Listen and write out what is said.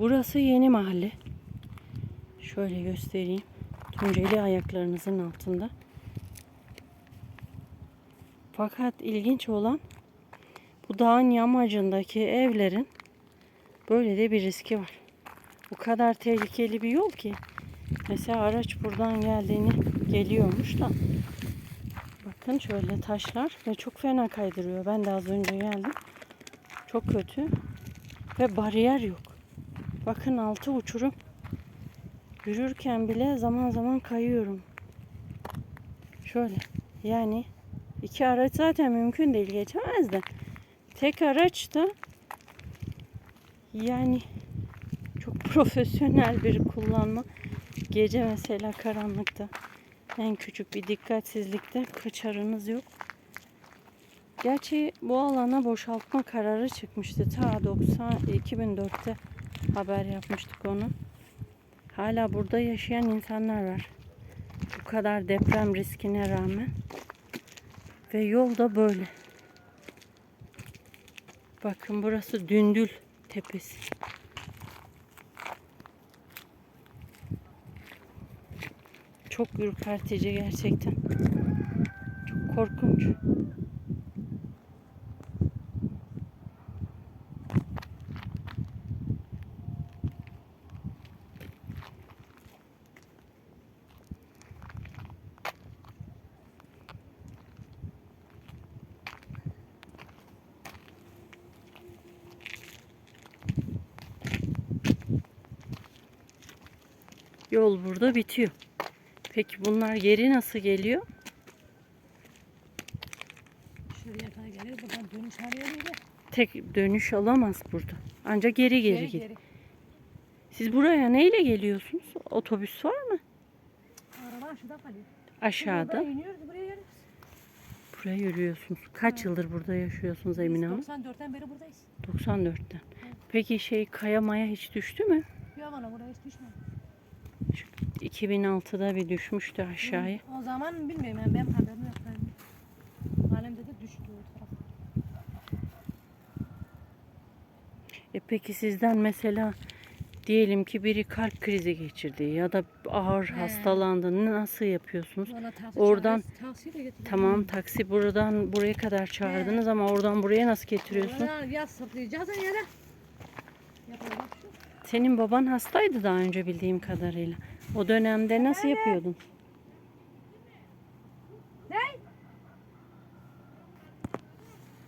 Burası yeni mahalle. Şöyle göstereyim. Tunceli ayaklarınızın altında. Fakat ilginç olan bu dağın yamacındaki evlerin böyle de bir riski var. Bu kadar tehlikeli bir yol ki. Mesela araç buradan geldiğini geliyormuş da. Bakın şöyle taşlar ve çok fena kaydırıyor. Ben de az önce geldim. Çok kötü. Ve bariyer yok. Bakın altı uçurum. Yürürken bile zaman zaman kayıyorum. Şöyle. Yani iki araç zaten mümkün değil geçemez de. Tek araç da yani çok profesyonel bir kullanma. Gece mesela karanlıkta en küçük bir dikkatsizlikte kaçarınız yok. Gerçi bu alana boşaltma kararı çıkmıştı. Ta 90 2004'te haber yapmıştık onu. Hala burada yaşayan insanlar var. Bu kadar deprem riskine rağmen. Ve yol da böyle. Bakın burası Dündül Tepesi. Çok ürpertici gerçekten. Çok korkunç. Yol burada bitiyor. Peki bunlar geri nasıl geliyor? Şuraya kadar gelir buradan dönüş her yere Tek dönüş alamaz burada. Ancak geri geri, geri geri. Siz buraya neyle geliyorsunuz? Otobüs var mı? Araba şurada kalıyor. Aşağıda. Buradan iniyoruz buraya geliyoruz. Buraya yürüyorsunuz. Kaç yıldır burada yaşıyorsunuz Emine Hanım? Biz 94'ten beri buradayız. 94'ten. Peki şey kaya maya hiç düştü mü? Yok bana buraya hiç düşmedi. 2006'da bir düşmüştü aşağıya. O zaman bilmiyorum yani benim haberim yok. Ben Alemde de düştü o taraf. E peki sizden mesela diyelim ki biri kalp krizi geçirdi ya da ağır He. hastalandı. Nasıl yapıyorsunuz? Taksi Oradan- götürdüm. Tamam taksi buradan buraya kadar çağırdınız ama oradan buraya nasıl getiriyorsun? Ya, ya yere. Senin baban hastaydı daha önce bildiğim kadarıyla. O dönemde nasıl yapıyordun?